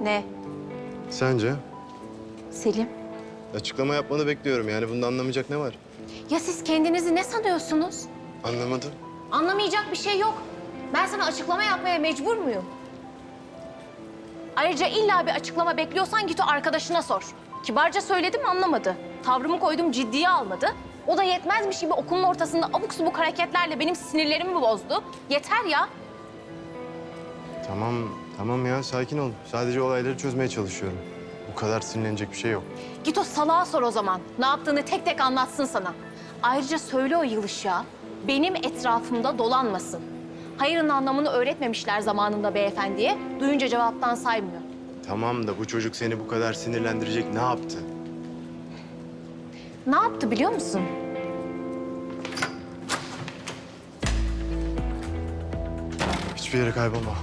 Ne? Sence? Selim? Açıklama yapmanı bekliyorum. Yani bunda anlamayacak ne var? Ya siz kendinizi ne sanıyorsunuz? Anlamadım. Anlamayacak bir şey yok. Ben sana açıklama yapmaya mecbur muyum? Ayrıca illa bir açıklama bekliyorsan git o arkadaşına sor. Kibarca söyledim anlamadı. Tavrımı koydum ciddiye almadı. O da yetmezmiş gibi okulun ortasında abuk subuk hareketlerle benim sinirlerimi bozdu. Yeter ya. Tamam, tamam ya. Sakin ol. Sadece olayları çözmeye çalışıyorum. Bu kadar sinirlenecek bir şey yok. Git o salağa sor o zaman. Ne yaptığını tek tek anlatsın sana. Ayrıca söyle o yılışa benim etrafımda dolanmasın. Hayırın anlamını öğretmemişler zamanında beyefendiye. Duyunca cevaptan saymıyor. Tamam da bu çocuk seni bu kadar sinirlendirecek ne yaptı? Ne yaptı biliyor musun? Hiçbir yere kaybolma.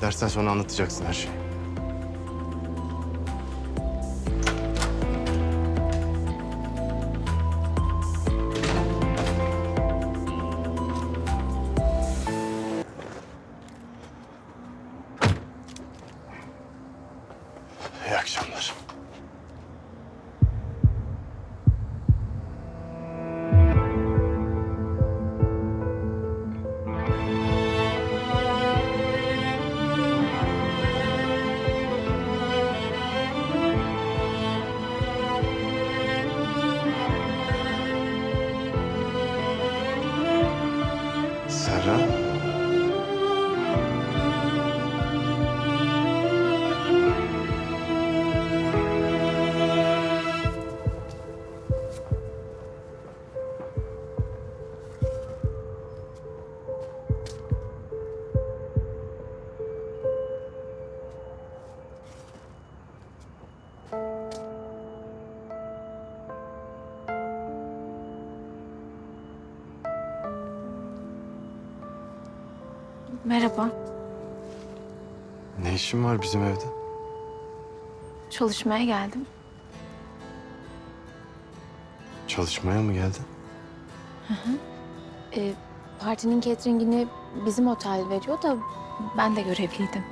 Dersten sonra anlatacaksın her şeyi. Merhaba. Ne işin var bizim evde? Çalışmaya geldim. Çalışmaya mı geldin? Ee, partinin cateringini bizim otel veriyor da ben de görevliydim.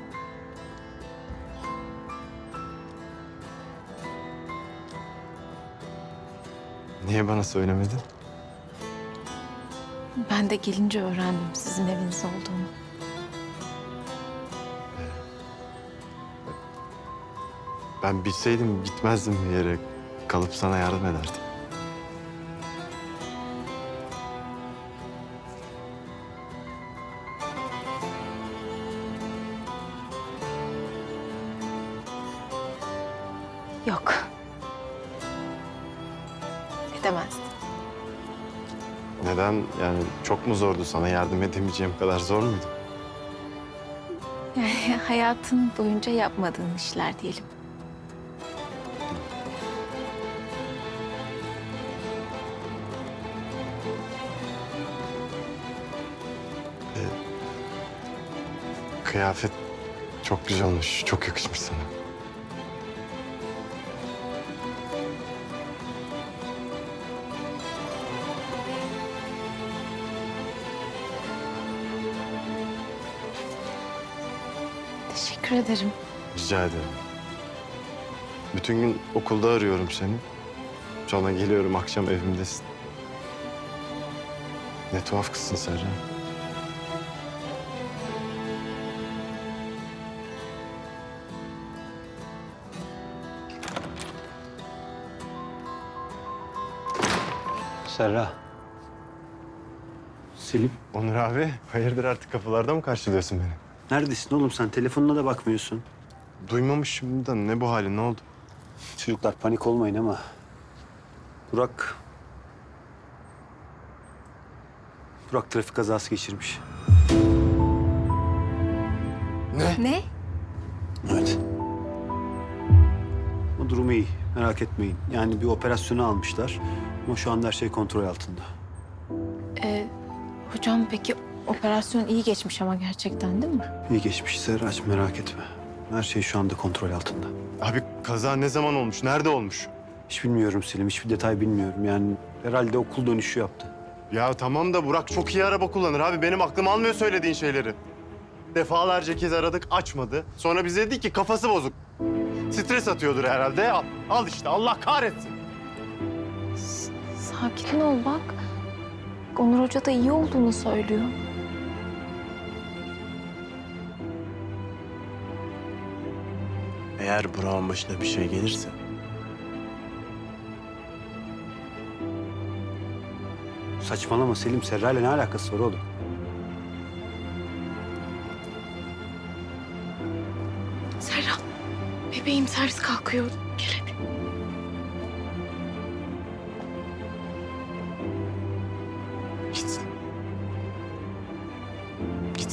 Niye bana söylemedin? Ben de gelince öğrendim sizin eviniz olduğunu. Ben bilseydim gitmezdim bir yere. Kalıp sana yardım ederdim. Yok. Edemezdim. Neden? Yani çok mu zordu sana yardım edemeyeceğim kadar zor muydu? Yani hayatın boyunca yapmadığın işler diyelim. Kıyafet çok güzel olmuş. Çok yakışmış sana. Teşekkür ederim. Rica ederim. Bütün gün okulda arıyorum seni. Sonra geliyorum akşam evimdesin. Ne tuhaf kızsın Serra. Serra. Selim. Onur abi, hayırdır artık kapılarda mı karşılıyorsun beni? Neredesin oğlum sen? Telefonuna da bakmıyorsun. Duymamışım da ne bu halin, ne oldu? Çocuklar panik olmayın ama... Burak... Burak trafik kazası geçirmiş. Ne? Ne? Evet. O durumu iyi. Merak etmeyin. Yani bir operasyonu almışlar. Ama şu anda her şey kontrol altında. Ee, hocam peki operasyon iyi geçmiş ama gerçekten değil mi? İyi geçmiş Serraç merak etme. Her şey şu anda kontrol altında. Abi kaza ne zaman olmuş, nerede olmuş? Hiç bilmiyorum Selim, hiçbir detay bilmiyorum. Yani herhalde okul dönüşü yaptı. Ya tamam da Burak çok iyi araba kullanır abi. Benim aklım almıyor söylediğin şeyleri. Defalarca kez aradık, açmadı. Sonra bize dedi ki kafası bozuk. Stres atıyordur herhalde. Al, al işte Allah kahretsin. Sakin ol bak. Onur Hoca da iyi olduğunu söylüyor. Eğer Burak'ın başına bir şey gelirse... Saçmalama Selim, Serra ile ne alakası var oğlum? Serra, bebeğim servis kalkıyor.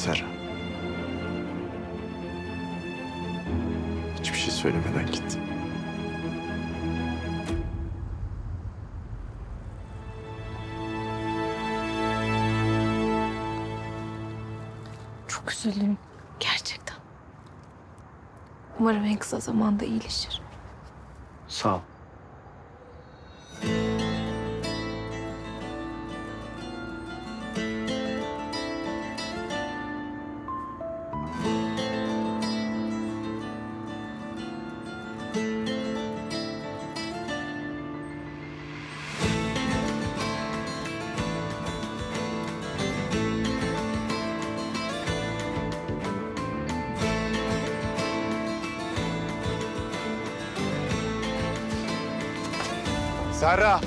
Serra. Hiçbir şey söylemeden git. Çok üzüldüm. Gerçekten. Umarım en kısa zamanda iyileşir. Sağ ol. Serra!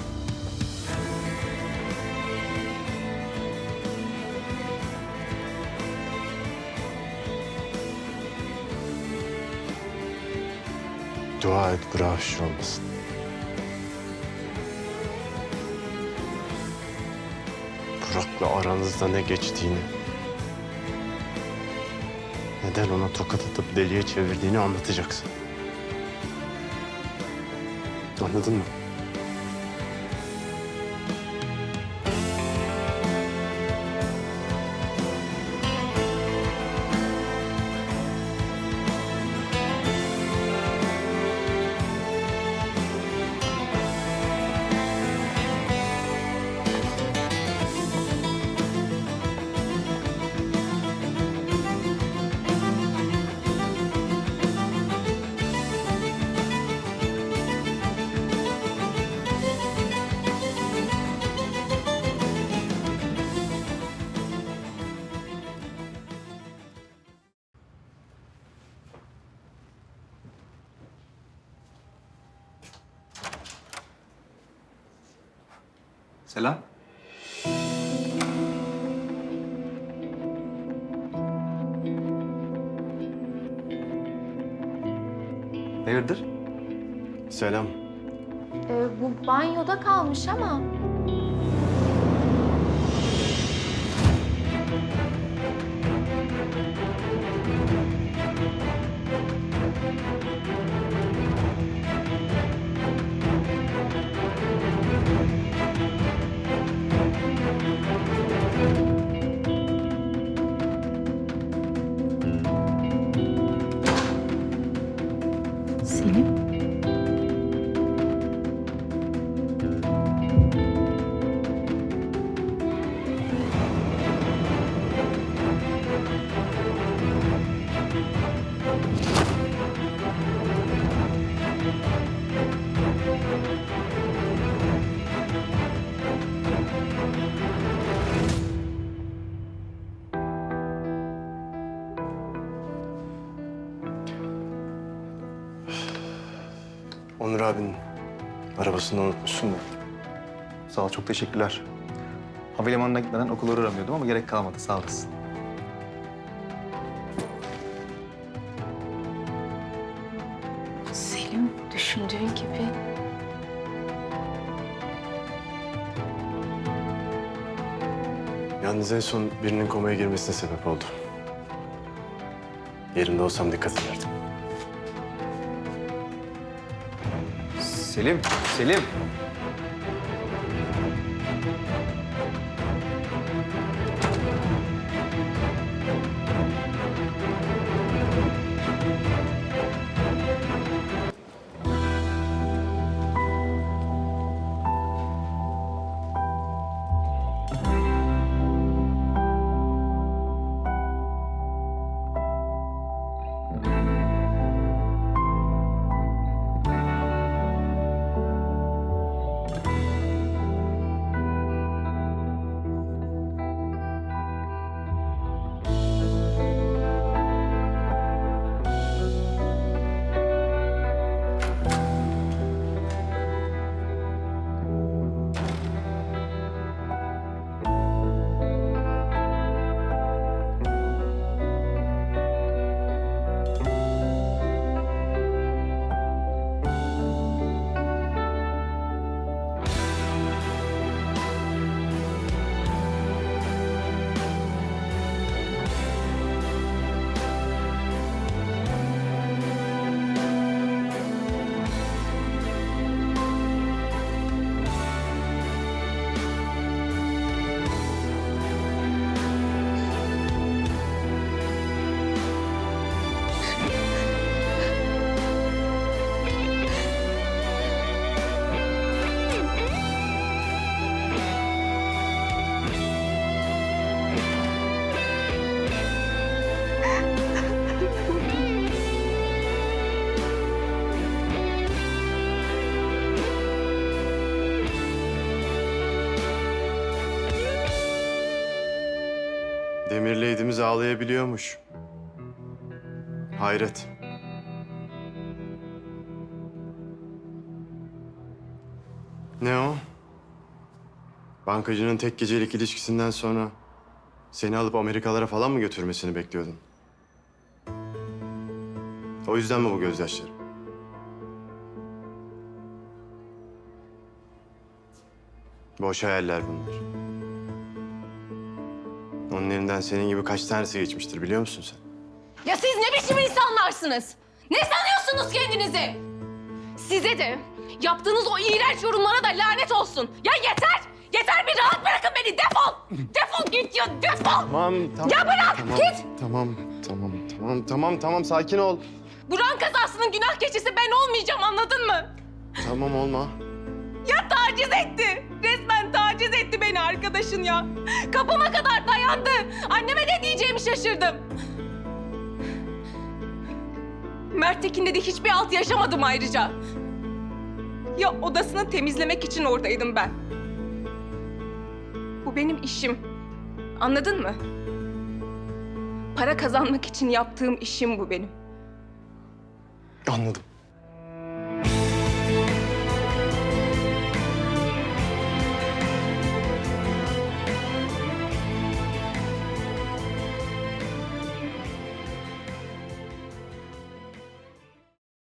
Dua et bir şey olmasın. Burak'la aranızda ne geçtiğini... ...neden ona tokat atıp deliye çevirdiğini anlatacaksın. Anladın mı? Selam. Hayırdır? Selam. Ee, bu banyoda kalmış ama. Selim. Onur abinin arabasını unutmuşsun da. Sağ ol, çok teşekkürler. Havalimanına gitmeden okula uğramıyordum ama gerek kalmadı, sağ olasın. Selim düşündüğün gibi. Yalnız en son birinin komaya girmesine sebep oldu. Yerinde olsam dikkat ederdim. Selim, Selim. Demir Lady'miz ağlayabiliyormuş. Hayret. Ne o? Bankacının tek gecelik ilişkisinden sonra seni alıp Amerikalara falan mı götürmesini bekliyordun? O yüzden mi bu gözyaşları? Boş hayaller bunlar. Onun elinden senin gibi kaç tanesi geçmiştir biliyor musun sen? Ya siz ne biçim insanlarsınız? Ne sanıyorsunuz kendinizi? Size de yaptığınız o iğrenç yorumlara da lanet olsun. Ya yeter! Yeter bir rahat bırakın beni defol! Defol git ya defol! Tamam, tamam. Ya bırak, tamam, git! Tamam, tamam, tamam, tamam, tamam. Sakin ol. Buran kazasının günah keçisi ben olmayacağım anladın mı? Tamam olma. Ya taciz etti. Resmen taciz etti beni arkadaşın ya. Kapıma kadar dayandı. Anneme ne diyeceğimi şaşırdım. Mert Tekin'de de hiçbir alt yaşamadım ayrıca. Ya odasını temizlemek için oradaydım ben. Bu benim işim. Anladın mı? Para kazanmak için yaptığım işim bu benim. Anladım.